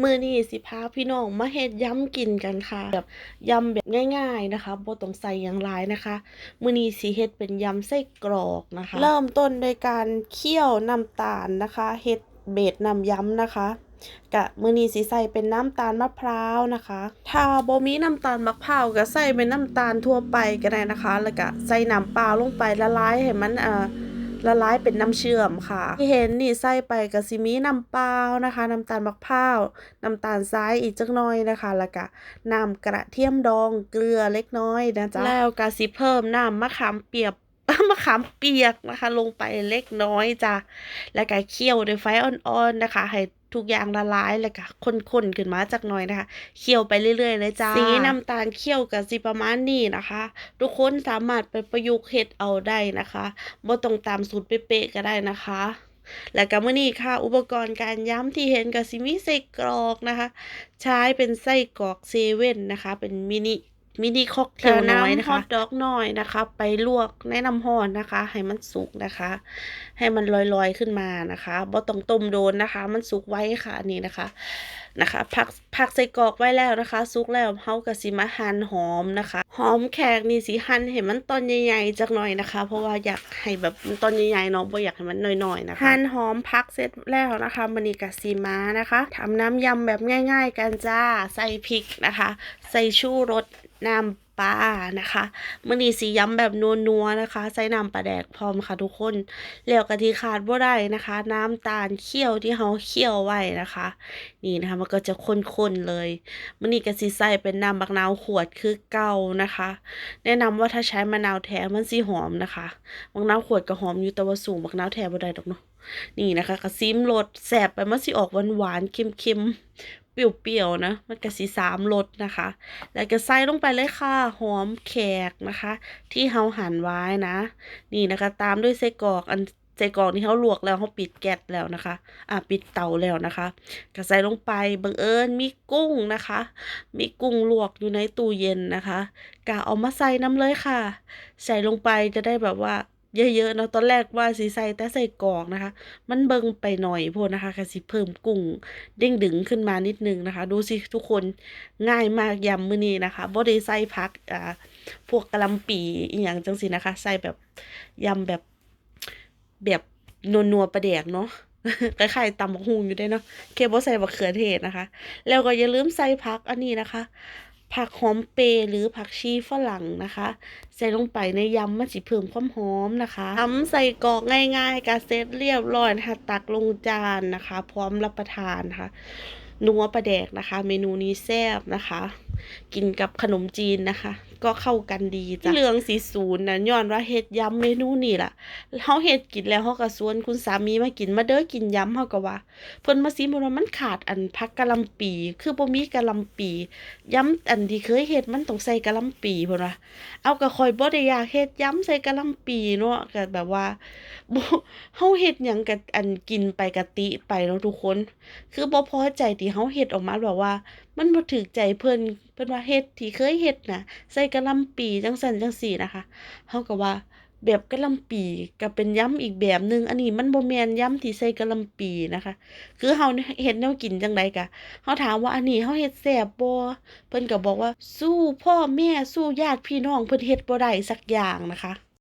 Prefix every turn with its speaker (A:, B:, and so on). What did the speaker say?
A: มื้อนี้สิพาพี่น้องมาเฮ็ดยำกินกันค่ะแบบยำแบบง่าย ๆนะคะบ่ต้องใส่หยังหลายนะคะ มื้อนี้สิเฮ็ดเป็นยำไส้กรอกนะคะ เริ่มต้นโดยการเคี่ยวน้ำตาลนะคะเฮ็ดเบสน้ำยำนะคะกะมื้อนี้สิใส่เป็นน้ำตาลมะพร้าวนะคะ ถ้าบ่มีน้ำตาลมะพร้าวก็ใส่เป็นน้ำตาลทั่วไปก็ได้นะคะ แล้วก็ใส่น้ำเปล่าลงไปละลายให้มันเอ่อ ละลายเป็นน้ำเชื่อมค่ะ ที่เห็นนี่ใส่ไปกับซิมีน้ำเปล่านะคะน้ำตาลมะพร้าวน้ำตาลทรายอีกจักน้อยนะคะ แล้วก็น้ำกระเทียมดองเกลือเล็กน้อยนะจ๊ะแล้วก็สิเพิ่มน้ำมะขามเปียก มะขามเปียกนะคะ ลงไปเล็กน้อยจ้ะแล้วก็เคี่ยวด้วยไฟอ่อนๆนะคะ ให้ทุกอย่างละลายแล้วก็ข้นๆขึ้นมาจักหน่อยนะคะ เคี่ยวไปเรื่อยๆเลยจ้าสีน้ำตาลเคี่ยวก็สิประมาณนี้นะคะ ทุกคนสามารถไปประยุกต์เฮ็ดเอาได้นะคะบ่ต้องตามสูตรเป๊ะๆก็ได้นะคะแล้วก็มื้อนี้ค่ะ อุปกรณ์การย้ำที่เห็นก็สิมีไส้กรอกนะคะ ใช้เป็นไส้กรอกเซเว่นนะคะ เป็นมินิ มินิค็อกเทลน้อยนะคะฮอตดอกน้อยนะคะ ไปลวกในน้ำร้อนนะคะ ให้มันสุกนะคะ ให้มันลอยๆขึ้นมานะคะบ่ต้องต้มโดนนะคะ มันสุกไว้ค่ะอันนี้นะคะนะคะผักผักใส่กรอกไว้แล้วนะคะ สุกแล้วเฮาก็สิมาหั่นหอมนะคะ หอมแขกนี่สิหั่นให้มันตอนใหญ่ๆจักหน่อยนะคะ เพราะว่าอยากให้แบบมันตอนใหญ่ๆเนาะบ่อยากให้มันน้อยๆนะคะหั่นหอมผักเสร็จแล้วนะคะมื้อนี้ก็สิมานะคะทำน้ำยำแบบง่าย ๆ กันจ้าใส่พริกนะคะ ใส่ชูรส น้ำปลานะคะมื้อนี้สิยำแบบนัวๆนะคะ ใส่น้ำปลาแดกพร้อมค่ะทุกคนแล้วก็ที่ขาดบ่ได้นะคะ น้ำตาลเคี่ยวที่เฮาเคี่ยวไว้นะคะ นี่นะคะมันก็จะข้นๆเลยมื้อนี้ก็สิใส่เป็นน้ำบักนาวขวดคือเก่านะคะ แนะนำว่าถ้าใช้มะนาวแท้มันสิหอมนะคะบักนาวขวดก็หอมอยู่แต่ว่าสู้บักนาวแท้บ่ได้ดอกเนาะนี่นะคะก็ซิมรสแซ่บไปมันสิออกหวานๆเค็มๆ เปรี้ยวๆนะ มันก็สิสามรสนะคะ แล้วก็ใส่ลงไปเลยค่ะหอมแขกนะคะ ที่เฮาหั่นไว้นะ นี่นะคะ ตามด้วยไส้กรอกอันไส้กรอกที่เฮาลวกแล้วเฮาปิดแก๊สแล้วนะคะ อ่าปิดเตาแล้วนะคะก็ใส่ลงไปบังเอิญมีกุ้งนะคะ มีกุ้งลวกอยู่ในตู้เย็นนะคะก็เอามาใส่น้ำเลยค่ะ ใส่ลงไปจะได้แบบว่า เยอะๆเนาะตอนแรกว่าสิใส่แต่ใส่กรอกนะคะ มันเบิ่งไปหน่อยพดนะคะก็สิเพิ่มกุ้งเด้งดึงขึ้นมานิดนึงนะคะ ดูสิทุกคนง่ายมากยำมื้อนี้นะคะบ่ได้ใส่ผักอ่าพวกกะหล่ำปีอีหยังจังซี่นะคะ ใส่แบบยำแบบแบบนัวๆปลาแดกเนาะคล้ายๆตำบักหุ่งอยู่ด้เนาะแค่บ่ใส่บักเขือเทศนะคะ แล้วก็อย่าลืมใส่ผักอันนี้นะคะ ผักหอมเปรย์หรือผักชีฝรั่งนะคะ ใส่ลงไปในยำมันสิเพิ่มความหอมนะคะทำใส่กรอกง่ายๆกาเซ็ตเรียบร้อยนะคะตักลงจานนะคะ พร้อมรับประทานนะคะนัวปลาแดกนะคะ เมนูนี้แซ่บนะคะ กินกับขนมจีนนะคะ ก็เข้ากันดีจ้ะเหลืองสีศูนย์นะย้อนว่าเฮ็ดยำเมนูนี่ล่ะเฮาเฮ็ดกินแล้วเฮาก็ชวนคุณสามีมากินมาเด้อกินยำเฮาก็ว่าเพิ่นมาซิมว่ามันขาดอันผักกะหล่ำปี คือบ่มีกะหล่ำปียำอันที่เคยเฮ็ดมันต้องใส่กะหล่ำปีเพิ่นว่าเอาก็ข้อยบ่ได้อยากเฮ็ดยำใส่กะหล่ำปีเนาะก็แบบว่าบ่เฮาเฮ็ดหยังก็อันกินไปกะติไปเนาะทุกคน คือบ่พอใจที่เฮาเฮ็ดออกมาแบบว่า มันบ่ถูกใจเพิ่นเพิ่นว่าเฮ็ดที่เคยเฮ็ดนะใส่กะล่ำปีจังซั้นจังสี่นะคะเขาก็ว่าแบบกะล่ำปีก็เป็นยำอีกแบบหนึ่งอันนี้มันโบแมนยำที่ใส่กะล่ำปีนะคะ คือเฮาเห็ดแนวกินจังไดกะเขาถามว่าอันนี้เขาเห็ดแสบบ่เพิ่นก็บอกว่าสู้พ่อแม่สู้ญาติพี่น้องเพิ่นเห็ดบ่ได้สักอย่างนะคะ